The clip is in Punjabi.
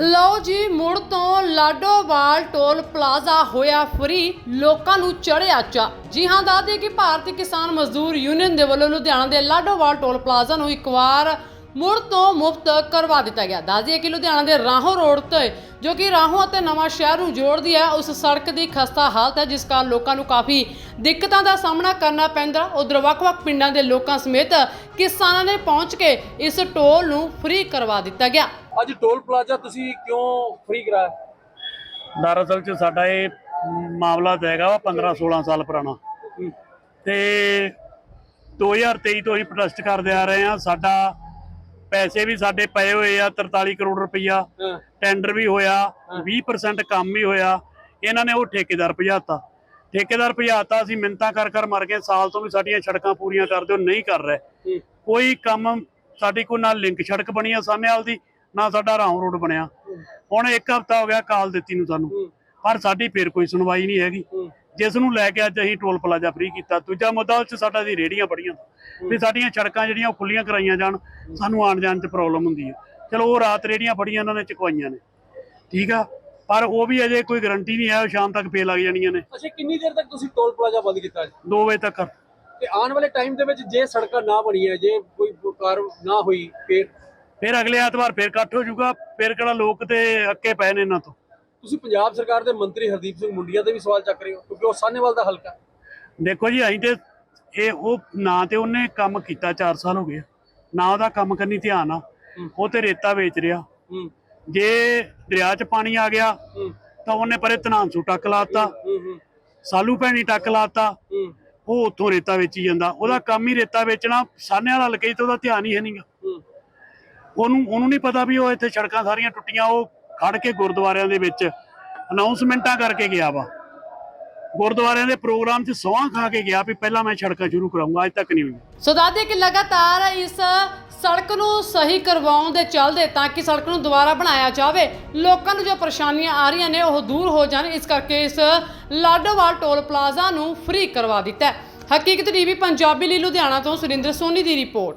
ਲਓ ਜੀ, ਮੁੜ ਤੋਂ ਲਾਡੋਵਾਲ ਟੋਲ ਪਲਾਜ਼ਾ ਹੋਇਆ ਫਰੀ ਲੋਕਾਂ ਨੂੰ ਚੜਿਆ ਚਾ ਜੀ ਹਾਂ ਦੱਸਦੇ ਕਿ ਭਾਰਤੀ ਕਿਸਾਨ ਮਜ਼ਦੂਰ ਯੂਨੀਅਨ ਦੇ ਵੱਲੋਂ ਲੁਧਿਆਣਾ ਦੇ ਲਾਡੋਵਾਲ ਟੋਲ ਪਲਾਜ਼ਾ ਨੂੰ ਇੱਕ ਵਾਰ ਮੁੜ ਤੋਂ ਮੁਫਤ ਕਰਵਾ ਦਿੱਤਾ ਗਿਆ। ਦੱਸਦੇ ਕਿ ਲੁਧਿਆਣਾ ਦੇ ਰਾਹੋਂ ਰੋਡ ਤੇ, ਜੋ ਕਿ ਰਾਹੋਂ ਅਤੇ ਨਵਾਂ ਸ਼ਹਿਰ ਨੂੰ ਜੋੜਦੀ ਹੈ, ਉਸ ਸੜਕ ਦੀ ਖਸਤਾ ਹਾਲਤ ਹੈ, ਜਿਸ ਕਾਰਨ ਲੋਕਾਂ ਨੂੰ ਕਾਫੀ ਦਿੱਕਤਾਂ ਦਾ ਸਾਹਮਣਾ ਕਰਨਾ ਪੈਂਦਾ। ਉਧਰ ਵੱਖ-ਵੱਖ ਪਿੰਡਾਂ ਦੇ ਲੋਕਾਂ ਸਮੇਤ ਕਿਸਾਨਾਂ ਨੇ ਪਹੁੰਚ ਕੇ ਇਸ ਟੋਲ ਨੂੰ ਫ੍ਰੀ ਕਰਵਾ ਦਿੱਤਾ ਗਿਆ। ਅੱਜ ਟੋਲ ਪਲਾਜ਼ਾ ਤੁਸੀਂ ਕਿਉਂ ਫ੍ਰੀ ਕਰਾਇਆ? ਦਰਅਸਲ ਚ ਸਾਡਾ ਇਹ ਮਾਮਲਾ ਤਾਂ ਹੈਗਾ ਵਾ 15 16 ਸਾਲ ਪੁਰਾਣਾ। ਤੇ 2023 ਤੋਂ ਹੀ ਪ੍ਰੋਟੈਸਟ ਕਰਦੇ ਆ ਰਹੇ ਆ ਸਾਡਾ ਪੈਸੇ ਵੀ ਸਾਡੇ ਪਏ ਹੋਏ ਆ 43 ਕਰੋੜ ਰੁਪਈਆ। ਟੈਂਡਰ ਵੀ ਹੋਇਆ 20% ਕੰਮ ਵੀ ਹੋਇਆ। ਇਹਨਾਂ ਨੇ ਉਹ ਠੇਕੇਦਾਰ ਭਜਾਤਾ। ਠੇਕੇਦਾਰ ਭਜਾਤਾ ਅਸੀਂ ਮਿੰਤਾ ਕਰ ਕਰ ਮਰ ਗਏ। ਸਾਲ ਤੋਂ ਵੀ ਸਾਡੀਆਂ ਸੜਕਾਂ ਪੂਰੀਆਂ ਕਰ ਦਿਓ ਨਹੀਂ ਕਰ ਰਹੇ। ਕੋਈ ਕੰਮ ਸਾਡੀ ਕੋਈ ਨਾ ਲਿੰਕ ਸੜਕ ਬਣੀ ਆ ਸਾਹਮੇਵਾਲ ਦੀ ਨਾ ਸਾਡਾ ਰਾਉਂ ਰੋਡ ਬਣਿਆ। ਹੁਣ ਇੱਕ ਹਫਤਾ ਹੋ ਗਿਆ ਕਾਲ ਦਿੱਤੀ ਨੂੰ ਸਾਨੂੰ। ਪਰ ਸਾਡੀ ਫੇਰ ਕੋਈ ਸੁਣਵਾਈ ਨਹੀਂ ਹੈਗੀ। ਜਿਸ ਨੂੰ ਲੈ ਕੇ ਅੱਜ ਅਸੀਂ ਟੋਲ ਪਲਾਜ਼ਾ ਫ੍ਰੀ ਕੀਤਾ। ਦੂਜਾ ਮੁੱਦਾ ਉਹ 'ਚ ਸਾਡਾ ਦੀ ਰੇੜੀਆਂ ਬੜੀਆਂ। ਵੀ ਸਾਡੀਆਂ ਸੜਕਾਂ ਜਿਹੜੀਆਂ ਉਹ ਖੁੱਲੀਆਂ ਕਰਾਈਆਂ ਜਾਣ। ਸਾਨੂੰ ਆਉਣ ਜਾਣ 'ਚ ਪ੍ਰੋਬਲਮ ਹੁੰਦੀ ਹੈ। ਚਲੋ ਉਹ ਰਾਤ ਰੇੜੀਆਂ ਬੜੀਆਂ ਇਹਨਾਂ ਨੇ ਚੁਕਵਾਈਆਂ ਨੇ। ਠੀਕ ਆ? ਪਰ ਉਹ ਵੀ ਅਜੇ ਕੋਈ ਗਾਰੰਟੀ ਨਹੀਂ ਹੈ। ਸ਼ਾਮ ਤੱਕ ਫੇਰ ਲੱਗ ਜਾਣੀਆਂ ਨੇ। ਅੱਛਾ ਕਿੰਨੀ ਦੇਰ ਤੱਕ ਤੁਸੀਂ ਟੋਲ ਪਲਾਜ਼ਾ ਬੰਦ ਕੀਤਾ ਜੀ 2 ਵਜੇ ਤੱਕ। ਤੇ ਆਉਣ ਵਾਲੇ ਟਾਈਮ ਦੇ ਵਿੱਚ ਜੇ ਸੜਕਾਂ ਨਾ ਬਣੀਆਂ ਜੇ ਕੋਈ ਕਾਰ ਨਾ ਹੋਈ ਫਿਰ? ਫਿਰ ਅਗਲੇ ਐਤਵਾਰ ਫੇਰ ਇਕੱਠ ਹੋ ਜਾਊਗਾ ਫਿਰ ਕਿਹੜਾ ਲੋਕ ਤੇ ਅੱਕੇ ਪਏ ਨੇ ਇਹਨਾਂ ਤੋਂ। ਤੁਸੀਂ ਪੰਜਾਬ ਸਰਕਾਰ ਦੇ ਮੰਤਰੀ ਹਰਦੀਪ ਸਿੰਘ ਮੁੰਡੀਆਂ ਤੇ ਵੀ ਸਵਾਲ ਚੱਕ ਰਹੇ ਹੋ ਕਿਉਂਕਿ ਉਹ ਸਾਹਨੇਵਾਲ ਦਾ ਹਲਕਾ ਦੇਖੋ ਜੀ ਅਸੀਂ ਤੇ ਇਹ ਉਹ ਨਾ ਤੇ ਉਹਨੇ ਕੰਮ ਕੀਤਾ 4 ਸਾਲ ਹੋ ਗਏ। ਨਾ ਉਹਦਾ ਕੰਮ ਕਰਨੀ ਧਿਆਨ ਆ। ਉਹ ਤੇ ਰੇਤਾ ਵੇਚ ਰਿਹਾ। ਜੇ ਦਰਿਆ 'ਚ ਪਾਣੀ ਆ ਗਿਆ ਤਾਂ ਉਹਨੇ ਪਰੇ ਤਨਾਂਸੂ ਟੱਕ ਲਾਤਾ ਸਾਲੂ ਭੈਣੀ ਟੱਕ ਲਾਤਾ ਉਹ ਉੱਥੋਂ ਰੇਤਾ ਵੇਚੀ ਜਾਂਦਾ। ਉਹਦਾ ਕੰਮ ਹੀ ਰੇਤਾ ਵੇਚਣਾ। ਸਾਹਨੇ ਵਾਲਾ ਲਗੇ ਤੇ ਉਹਦਾ ਧਿਆਨ ਹੀ ਹੈ ਨਹੀਂਗਾ ਉਹਨੂੰ ਉਹਨੂੰ ਨਹੀਂ ਪਤਾ ਵੀ ਉਹ ਇੱਥੇ ਸੜਕਾਂ ਸਾਰੀਆਂ ਟੁੱਟੀਆਂ, ਉਹ ਖੜ ਕੇ ਗੁਰਦੁਆਰਿਆਂ ਦੇ ਵਿੱਚ ਅਨਾਉਂਸਮੈਂਟਾਂ ਕਰਕੇ ਗਿਆ ਵਾ। ਗੁਰਦੁਆਰਿਆਂ ਦੇ ਪ੍ਰੋਗਰਾਮ 'ਚ ਸੌਂਹਾਂ ਖਾ ਕੇ ਗਿਆ ਵੀ ਪਹਿਲਾਂ ਮੈਂ ਸੜਕਾਂ ਸ਼ੁਰੂ ਕਰਾਉਂਗਾ, ਅੱਜ ਤੱਕ ਨਹੀਂ ਹੋਈ ਸੋ ਦੱਸਦੇ ਕਿ ਲਗਾਤਾਰ ਇਸ ਸੜਕ ਨੂੰ ਸਹੀ ਕਰਵਾਉਣ ਦੇ ਚੱਲਦੇ ਤਾਂ ਕਿ ਸੜਕ ਨੂੰ ਦੁਬਾਰਾ ਬਣਾਇਆ ਜਾਵੇ, ਲੋਕਾਂ ਨੂੰ ਜੋ ਪਰੇਸ਼ਾਨੀਆਂ ਆ ਰਹੀਆਂ ਨੇ ਉਹ ਦੂਰ ਹੋ ਜਾਣ, ਇਸ ਕਰਕੇ ਇਸ ਲਾਡੋਵਾਲ ਟੋਲ ਪਲਾਜ਼ਾ ਨੂੰ ਫ੍ਰੀ ਕਰਵਾ ਦਿੱਤਾ ਹੈ। ਹਕੀਕਤ ਟੀਵੀ, ਪੰਜਾਬੀ ਲਈ ਲੁਧਿਆਣਾ ਤੋਂ ਸੁਰਿੰਦਰ ਸੋਨੀ ਦੀ ਰਿਪੋਰਟ।